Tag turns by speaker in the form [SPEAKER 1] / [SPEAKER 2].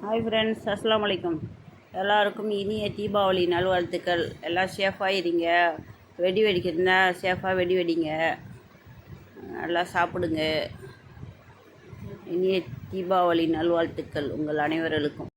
[SPEAKER 1] Hi friends அஸ்லாம் வலைக்கம் எல்லாருக்கும் இனிய தீபாவளி நல்வாழ்த்துக்கள். எல்லாம் சேஃபாக இருங்க. வெடி வெடிக்கிறதுனா சேஃபாக வெடி வெடிங்க. நல்லா சாப்பிடுங்க. இனிய தீபாவளி நல்வாழ்த்துக்கள் உங்கள் அனைவர்களுக்கும்.